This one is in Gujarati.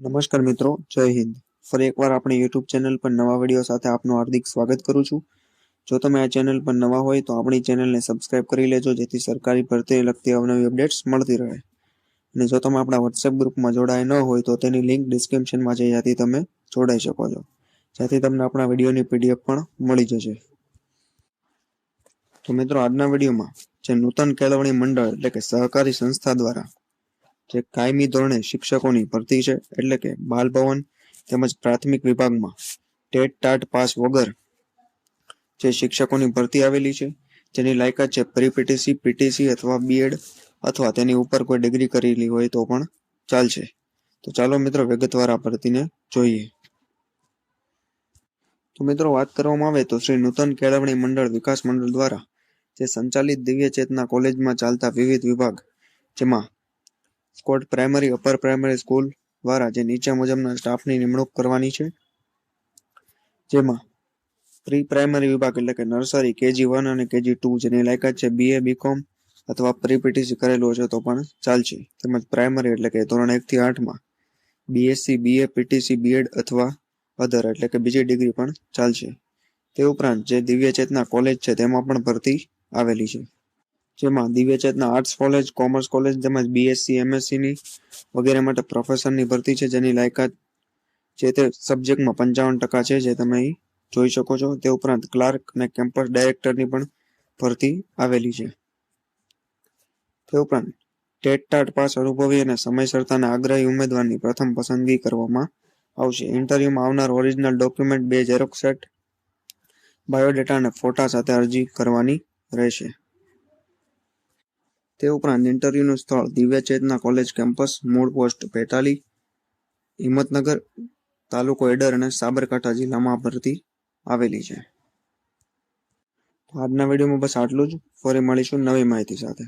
નમસ્કાર મિત્રો, જય હિન્દ. ફરી એકવાર આપણી યુટ્યુબ ચેનલ પર નવા વીડિયો સાથે આપનું હાર્દિક સ્વાગત કરું છું. જો તમે આ ચેનલ પર નવા હોય તો આપણી ચેનલને સબસ્ક્રાઇબ કરી લેજો, જેથી સરકારી ભરતી લગતી અવનવી અપડેટ્સ મળતી રહે. અને જો તમે આપણા વોટ્સએપ ગ્રુપમાં જોડાયા ન હોય તો તેની લિંક ડિસ્ક્રિપ્શનમાં છે, જ્યાંથી તમે જોડાઈ શકો છો. જેથી તમને આપણા વિડીયોની પીડીએફ પણ મળી જશે. તો મિત્રો, આજના વિડીયોમાં જે નૂતન કેળવણી મંડળ એટલે કે સહકારી સંસ્થા દ્વારા જે કાયમી ધોરણે શિક્ષકોની ભરતી છે, એટલે કે બાલભવન તેમજ પ્રાથમિક વિભાગમાં ટેટ ટાટ પાસ વગર જે શિક્ષકોની ભરતી આવેલી છે, જેની લાયકાત છે પ્રી પીટીસી પીટીસી અથવા બીએડ અથવા તેની ઉપર કોઈ ડિગ્રી કરેલી હોય તો પણ ચાલશે. તો ચાલો મિત્રો વિગતવાર આ ભરતીને જોઈએ. તો મિત્રો વાત કરવામાં આવે તો શ્રી નૂતન કેળવણી મંડળ વિકાસ મંડળ દ્વારા જે સંચાલિત દિવ્ય ચેતના કોલેજમાં ચાલતા વિવિધ વિભાગ, જેમાં સ્કોટ પ્રાઇમરી, અપર પ્રાઇમરી સ્કૂલ દ્વારા જે નીચે મુજબના સ્ટાફની નિમણૂક કરવાની છે. જેમાં પ્રી પ્રાઇમરી વિભાગ એટલે કે નર્સરી, કેજી વન અને કેજી ટુ જેની લાયકાત છે બીએ બીકોમ અથવા પ્રી પીટીસી કરેલું છે તો પણ ચાલશે. તેમજ પ્રાઇમરી એટલે કે ધોરણ એક થી આઠમાં બીએસસી બીએ પીટીસી બીએડ અથવા અધર એટલે કે બીજી ડિગ્રી પણ ચાલશે. તે ઉપરાંત જે દિવ્ય ચેતના કોલેજ છે તેમાં પણ ભરતી આવેલી છે. જેમાં Divya Chetna arts college, commerce college તેમજ બીએસસી એમએસસી ની વગેરે માટે પ્રોફેસરની ભરતી છે. જેની લાયકાત જે તે સબ્જેક્ટમાં પંચાવન ટકા છે જે તમે જોઈ શકો છો. તે ઉપરાંત ક્લાર્ક અને કેમ્પસ ડાયરેક્ટરની પણ ભરતી આવેલી છે. તે ઉપરાંત ટેટ ટાટ પાસ અનુભવી અને સમયસરતાના આગ્રહી ઉમેદવારની પ્રથમ પસંદગી કરવામાં આવશે. ઇન્ટરવ્યુમાં આવનાર ઓરિજિનલ ડોક્યુમેન્ટ બે ઝેરોક્સ સેટ બાયોડેટા અને ફોટા સાથે અરજી કરવાની રહેશે. તે ઉપરાંત ઇન્ટરવ્યુનું સ્થળ દિવ્ય ચેતના કોલેજ કેમ્પસ મૂળ પોસ્ટ પેટાલી, હિંમતનગર તાલુકો એડર અને સાબરકાંઠા જિલ્લામાં ભરતી આવેલી છે. આજના વિડીયોમાં બસ આટલું જ. ફરી મળીશું નવી માહિતી સાથે.